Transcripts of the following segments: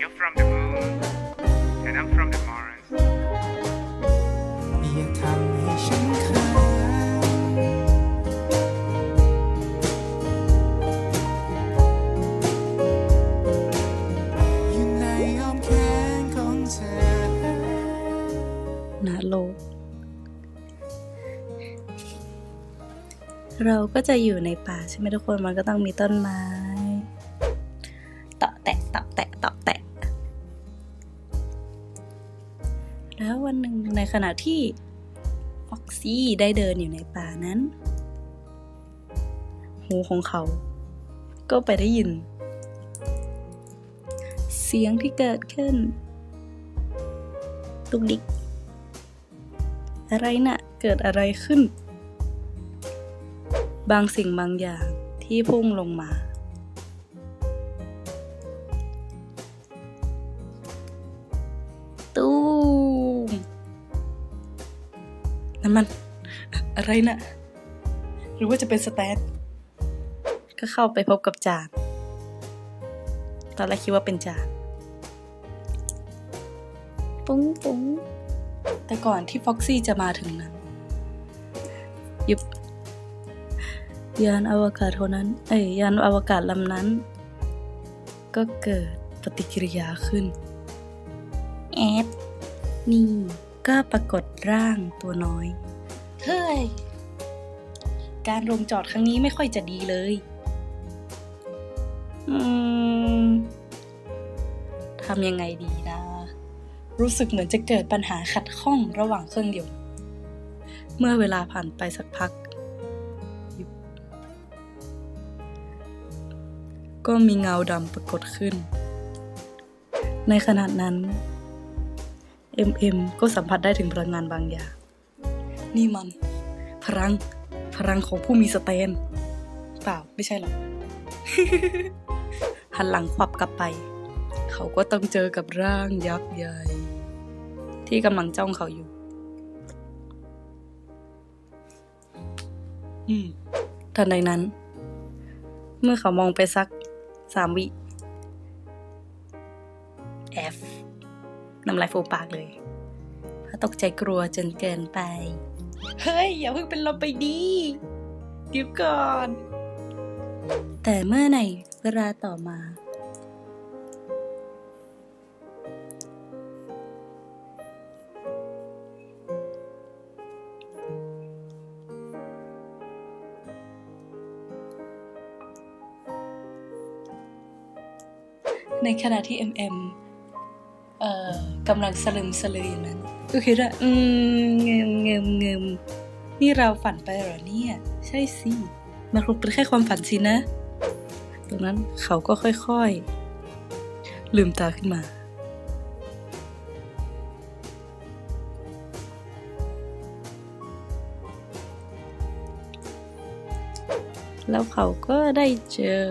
You're from the moon, and I'm from the Mars. อย่าทำให้ฉันค้างอยู่ในอ้อมแขนของเธอณโลก เราก็จะอยู่ในป่าใช่ไหมทุกคน มันก็ต้องมีต้นไม้ วันหนึ่งในขณะที่ฟ็อกซี่ได้เดินอยู่ในป่านั้น หูของเขา ก็ไปได้ยิน เสียงที่เกิดขึ้นตุกดิก อะไรนะ่ะ เกิดอะไรขึ้น บางสิ่งบางอย่างที่พุ่งลงมา นั่นมัน อะไรนะ่ะ หรือว่าจะเป็นสแตนก็เข้าไปพบกับจานตอนแรกคิดว่าเป็นจานปุ้งปุ้งแต่ก่อนที่ฟ็อกซี่จะมาถึงนั้นยุบยานอวกาศเท่านั้น เอ้ยยานอวกาศลำนั้น ก็เกิดปฏิกิริยาขึ้น แอดนี่ ก็ปรากฏร่างตัวน้อย เฮ้ย การลงจอดครั้งนี้ไม่ค่อยจะดีเลย อืมทำยังไงดีนะ รู้สึกเหมือนจะเกิดปัญหาขัดข้องระหว่างเครื่องยนต์เมื่อเวลาผ่านไปสักพัก ก็มีเงาดำปรากฏขึ้น ในขณะนั้น MM ก็สัมผัสได้ถึงพลังงานบางอย่าง นี่มัน พลัง พลังของผู้มีสเตน เปล่า ไม่ใช่หรอกหันหลังควับกลับไป เขาก็ต้องเจอกับร่างยักษ์ใหญ่ ที่กำลังจ้องเขาอยู่ อืมทันใดนั้น เมื่อเขามองไปสักสามวิ F น้ำลายฟูปากเลยเพราะตกใจกลัวจนเกินไป เฮ้ย อย่าเพิ่งเป็นลมไปดีเดี๋ยวก่อน แต่เมื่อในเวลาต่อมาในขณะที่ MM เอ่อกำลังสลึมสลืออยู่นั้นก็คิดว่าอืมเงิมเงิมเงิมนี่เราฝันไปเหรอเนี่ย ใช่สิมันคงเป็นแค่ความฝันสินะตรงนั้นเขาก็ค่อยๆ ลืมตาขึ้นมา แล้วเขาก็ได้เจอ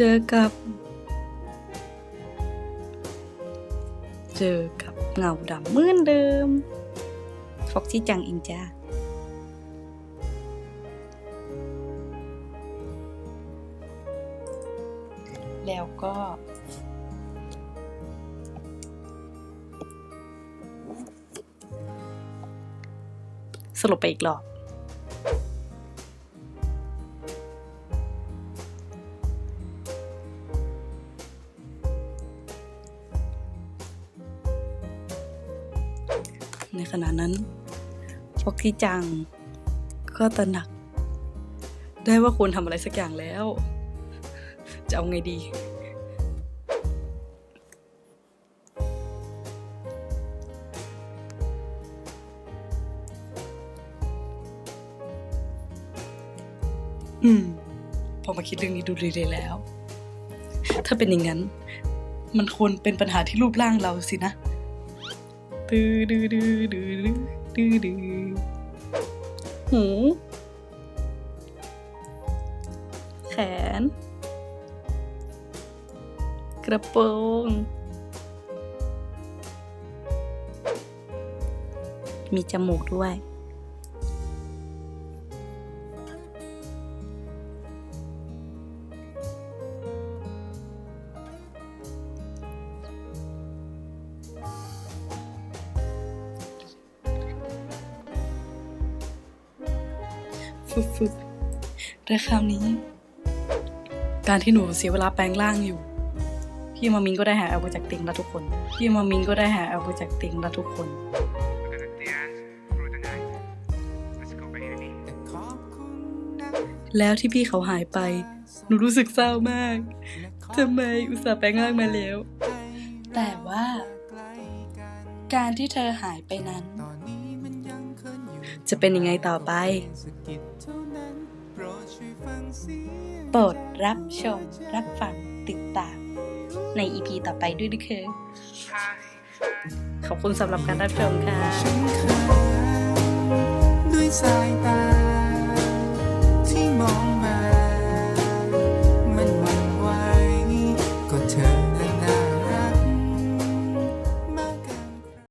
เจอกับ เจอกับเงาดำเหมือนเดิม ฟอกซี่จังอิงจ้าแล้วก็ สรุปไปอีกรอบ ในขณะนั้นฟอกกี้จัง ก็ตระหนัก ได้ว่าควรทำอะไรสักอย่างแล้ว จะเอาไงดี อืม พอมาคิดเรื่องนี้ดูดีๆแล้ว ถ้าเป็นอย่างนั้น มันควรเป็นปัญหาที่รูปร่างเราสินะ ดื้อดื้อดื้อดื้อดื้อดื้อหู แขน กระโปรงมีจมูกด้วย ฟุบๆแต่คราวนี้ การที่หนูเสียเวลาแปลงร่างอยู่ พี่มามิงก็ได้หาเอาจากเตียงแล้วทุกคน พี่มามิงก็ได้หาเอาจากเตียงแล้วทุกคน แล้วที่พี่เขาหายไป หนูรู้สึกเศร้ามาก ทำไมอุตส่าห์แปลงร่างมาแล้ว แต่ว่า การที่เธอหายไปนั้น จะเป็นยังไงต่อไปสะกิดเท่านั้นโปรดช่วยฟังเสียงโปรดรับชม รับฟัง ติดตาม ในอีพีต่อไปด้วยนะคะ Hi. ขอบคุณสำหรับการรับชมค่ะฉันเคยด้วยสายตา